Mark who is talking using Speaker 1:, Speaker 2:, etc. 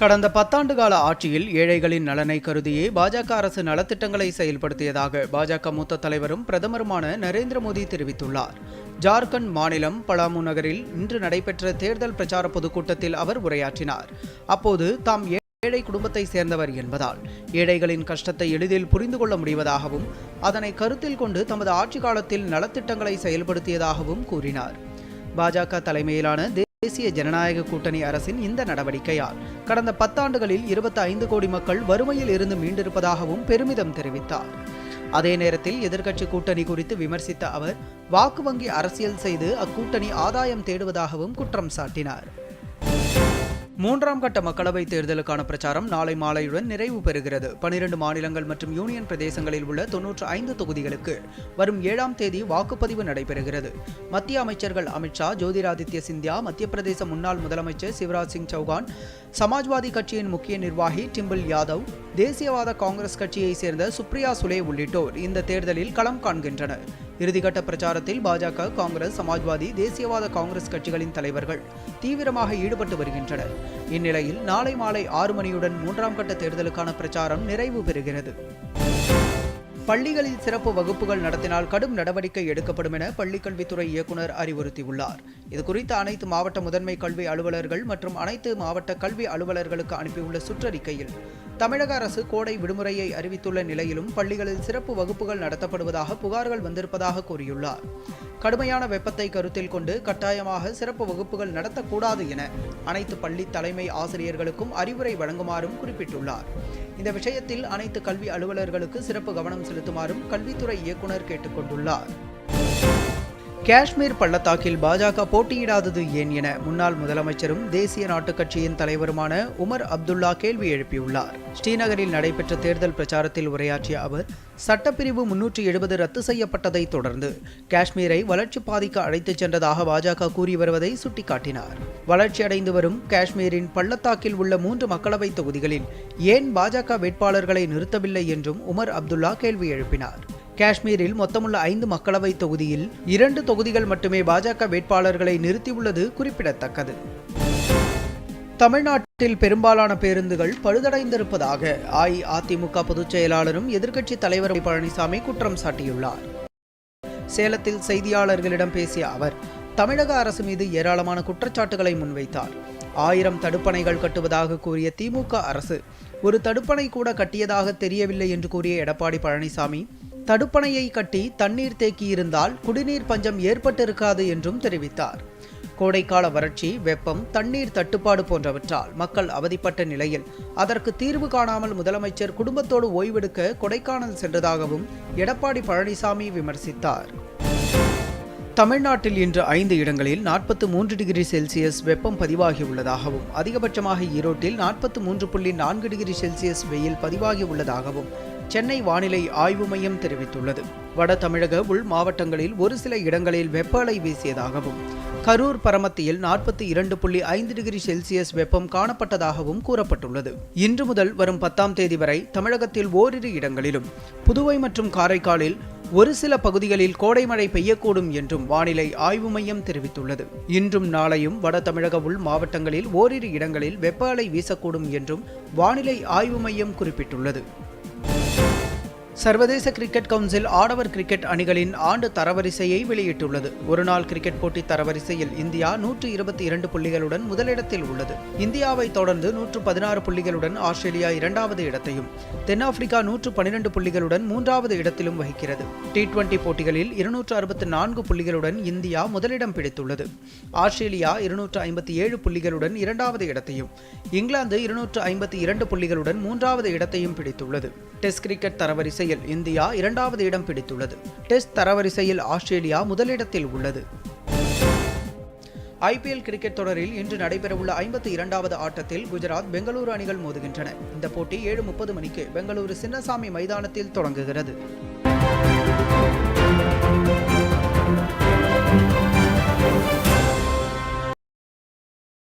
Speaker 1: கடந்த பத்தாண்டு கால ஆட்சியில் ஏழைகளின் நலனை கருதியே பாஜக அரசு நலத்திட்டங்களை செயல்படுத்தியதாக பாஜக மூத்த தலைவரும் பிரதமருமான நரேந்திர மோடி தெரிவித்துள்ளார் ஜார்க்கண்ட் மாநிலம் பலாமு நகரில் இன்று நடைபெற்ற தேர்தல் பிரச்சார பொதுக்கூட்டத்தில் அவர் உரையாற்றினார் அப்போது தாம் ஏழை குடும்பத்தை சேர்ந்தவர் என்பதால் ஏழைகளின் கஷ்டத்தை எளிதில் புரிந்து கொள்ள முடிவதாகவும் அதனை கருத்தில் கொண்டு தமது ஆட்சி காலத்தில் நலத்திட்டங்களை செயல்படுத்தியதாகவும் கூறினார் பாஜக தலைமையிலான தேசிய ஜனநாயக கூட்டணி அரசின் இந்த நடவடிக்கையால் கடந்த பத்தாண்டுகளில் இருபத்தி ஐந்து கோடி மக்கள் வறுமையில் இருந்து மீண்டிருப்பதாகவும் பெருமிதம் தெரிவித்தார் அதே நேரத்தில் எதிர்க்கட்சி கூட்டணி குறித்து விமர்சித்த அவர் வாக்கு வங்கி அரசியல் செய்து அக்கூட்டணி ஆதாயம் தேடுவதாகவும் குற்றம் சாட்டினார் மூன்றாம் கட்ட மக்களவைத் தேர்தலுக்கான பிரச்சாரம் நாளை மாலையுடன் நிறைவு பெறுகிறது பனிரெண்டு மாநிலங்கள் மற்றும் யூனியன் பிரதேசங்களில் உள்ள தொன்னூற்று ஐந்து தொகுதிகளுக்கு வரும் ஏழாம் தேதி வாக்குப்பதிவு நடைபெறுகிறது மத்திய அமைச்சர்கள் அமித்ஷா ஜோதிராதித்ய சிந்தியா மத்திய பிரதேச முன்னாள் முதலமைச்சர் சிவராஜ் சிங் சௌகான் சமாஜ்வாதி கட்சியின் முக்கிய நிர்வாகி டிம்பிள் யாதவ் தேசியவாத காங்கிரஸ் கட்சியைச் சேர்ந்த சுப்ரியா சுலே உள்ளிட்டோர் இந்த தேர்தலில் களம் காண்கின்றனர் இறுதிக்கட்ட பிரச்சாரத்தில் பாஜக காங்கிரஸ் சமாஜ்வாதி தேசியவாத காங்கிரஸ் கட்சிகளின் தலைவர்கள் தீவிரமாக ஈடுபட்டு வருகின்றனர் இந்நிலையில் நாளை மாலை ஆறு மணியுடன் மூன்றாம் கட்ட தேர்தலுக்கான பிரச்சாரம் நிறைவு பெறுகிறது பள்ளிகளில் சிறப்பு வகுப்புகள் நடத்தினால் கடும் நடவடிக்கை எடுக்கப்படும் என பள்ளிக்கல்வித்துறை இயக்குநர் அறிவுறுத்தியுள்ளார் இதுகுறித்து அனைத்து மாவட்ட முதன்மை கல்வி அலுவலர்கள் மற்றும் அனைத்து மாவட்ட கல்வி அலுவலர்களுக்கு அனுப்பியுள்ள சுற்றறிக்கையில் தமிழக அரசு கோடை விடுமுறையை அறிவித்துள்ள நிலையிலும் பள்ளிகளில் சிறப்பு வகுப்புகள் நடத்தப்படுவதாக புகார்கள் வந்திருப்பதாக கூறியுள்ளார் கடுமையான வெப்பத்தை கருத்தில் கொண்டு கட்டாயமாக சிறப்பு வகுப்புகள் நடத்தக்கூடாது என அனைத்து பள்ளி தலைமை ஆசிரியர்களுக்கும் அறிவுரை வழங்குமாறும் குறிப்பிட்டுள்ளார் இந்த விஷயத்தில் அனைத்து கல்வி அலுவலர்களுக்கு சிறப்பு கவனம் செலுத்துமாறும் கல்வித்துறை இயக்குநர் கேட்டுக்கொண்டுள்ளார் காஷ்மீர் பள்ளத்தாக்கில் பாஜக போட்டியிடாதது ஏன் என முன்னாள் முதலமைச்சரும் தேசிய நாட்டுக் கட்சியின் தலைவருமான உமர் அப்துல்லா கேள்வி எழுப்பியுள்ளார் ஸ்ரீநகரில் நடைபெற்ற தேர்தல் பிரச்சாரத்தில் உரையாற்றிய அவர் சட்டப்பிரிவு முன்னூற்றி எழுபது ரத்து செய்யப்பட்டதை தொடர்ந்து காஷ்மீரை வளர்ச்சி பாதிக்க அழைத்துச் சென்றதாக பாஜக கூறி வருவதை சுட்டிக்காட்டினார் வளர்ச்சியடைந்து வரும் காஷ்மீரின் பள்ளத்தாக்கில் உள்ள மூன்று மக்களவைத் தொகுதிகளில் ஏன் பாஜக வேட்பாளர்களை நிறுத்தவில்லை என்றும் உமர் அப்துல்லா கேள்வி எழுப்பினார் காஷ்மீரில் மொத்தமுள்ள ஐந்து மக்களவை தொகுதியில் இரண்டு தொகுதிகள் மட்டுமே பாஜக வேட்பாளர்களை நிறுத்தியுள்ளது குறிப்பிடத்தக்கது தமிழ்நாட்டில் பெரும்பாலான பேருந்துகள் பழுதடைந்திருப்பதாக அஇஅதிமுக பொதுச் செயலாளரும் எதிர்க்கட்சித் தலைவர் பழனிசாமி குற்றம் சாட்டியுள்ளார் சேலத்தில் செய்தியாளர்களிடம் பேசிய அவர் தமிழக அரசு மீது ஏராளமான குற்றச்சாட்டுகளை முன்வைத்தார் ஆயிரம் தடுப்பணைகள் கட்டுவதாக கூறிய திமுக அரசு ஒரு தடுப்பணை கூட கட்டியதாக தெரியவில்லை என்று கூறிய எடப்பாடி பழனிசாமி தடுப்பணையை கட்டி தண்ணீர் தேக்கியிருந்தால் குடிநீர் பஞ்சம் ஏற்பட்டிருக்காது என்றும் தெரிவித்தார் கோடைக்கால வறட்சி வெப்பம் தண்ணீர் தட்டுப்பாடு போன்றவற்றால் மக்கள் அவதிப்பட்ட நிலையில் அதற்கு தீர்வு காணாமல் முதலமைச்சர் குடும்பத்தோடு ஓய்வெடுக்க கொடைக்கானல் சென்றதாகவும் எடப்பாடி பழனிசாமி விமர்சித்தார் தமிழ்நாட்டில் இன்று ஐந்து இடங்களில் நாற்பத்து மூன்று டிகிரி செல்சியஸ் வெப்பம் பதிவாகியுள்ளதாகவும் அதிகபட்சமாக ஈரோட்டில் நாற்பத்து மூன்று புள்ளி நான்கு டிகிரி செல்சியஸ் வெயில் பதிவாகியுள்ளதாகவும் சென்னை வானிலை ஆய்வு மையம் தெரிவித்துள்ளது வட தமிழக உள் மாவட்டங்களில் ஒரு சில இடங்களில் வெப்ப அலை வீசியதாகவும் கரூர் பரமத்தியில் நாற்பத்தி இரண்டு புள்ளி ஐந்து டிகிரி செல்சியஸ் வெப்பம் காணப்பட்டதாகவும் கூறப்பட்டுள்ளது இன்று முதல் வரும் பத்தாம் தேதி வரை தமிழகத்தில் ஓரிரு இடங்களிலும் புதுவை மற்றும் காரைக்காலில் ஒரு சில பகுதிகளில் கோடை மழை பெய்யக்கூடும் என்றும் வானிலை ஆய்வு மையம் தெரிவித்துள்ளது இன்றும் நாளையும் வட தமிழக உள் மாவட்டங்களில் ஓரிரு இடங்களில் வெப்ப அலை வீசக்கூடும் என்றும் வானிலை ஆய்வு மையம் குறிப்பிட்டுள்ளது சர்வதேச கிரிக்கெட் கவுன்சில் ஆடவர் கிரிக்கெட் அணிகளின் ஆண்டு தரவரிசையை வெளியிட்டுள்ளது ஒருநாள் கிரிக்கெட் போட்டி தரவரிசையில் இந்தியா நூற்று இருபத்தி இரண்டு புள்ளிகளுடன் முதலிடத்தில் உள்ளது இந்தியாவை தொடர்ந்து நூற்று பதினாறு புள்ளிகளுடன் ஆஸ்திரேலியா இரண்டாவது இடத்தையும் தென்னாப்பிரிக்கா நூற்று பனிரெண்டு புள்ளிகளுடன் மூன்றாவது இடத்திலும் வகிக்கிறது டி டுவெண்டி போட்டிகளில் இருநூற்று அறுபத்தி நான்கு புள்ளிகளுடன் இந்தியா முதலிடம் பிடித்துள்ளது ஆஸ்திரேலியா இருநூற்று ஐம்பத்தி ஏழு புள்ளிகளுடன் இரண்டாவது இடத்தையும் இங்கிலாந்து இருநூற்று ஐம்பத்தி இரண்டு புள்ளிகளுடன் மூன்றாவது இடத்தையும் பிடித்துள்ளது டெஸ்ட் கிரிக்கெட் தரவரிசை தரவரிசையில் இந்தியா இரண்டாவது இடம் பிடித்துள்ளது டெஸ்ட் தரவரிசையில் ஆஸ்திரேலியா முதலிடத்தில் உள்ளது ஐபிஎல் கிரிக்கெட் தொடரில் இன்று நடைபெறவுள்ள ஐம்பத்தி இரண்டாவது ஆட்டத்தில் குஜராத் பெங்களூரு அணிகள் மோதுகின்றன இந்த போட்டி ஏழு முப்பது மணிக்கு பெங்களூரு சின்னசாமி மைதானத்தில் தொடங்குகிறது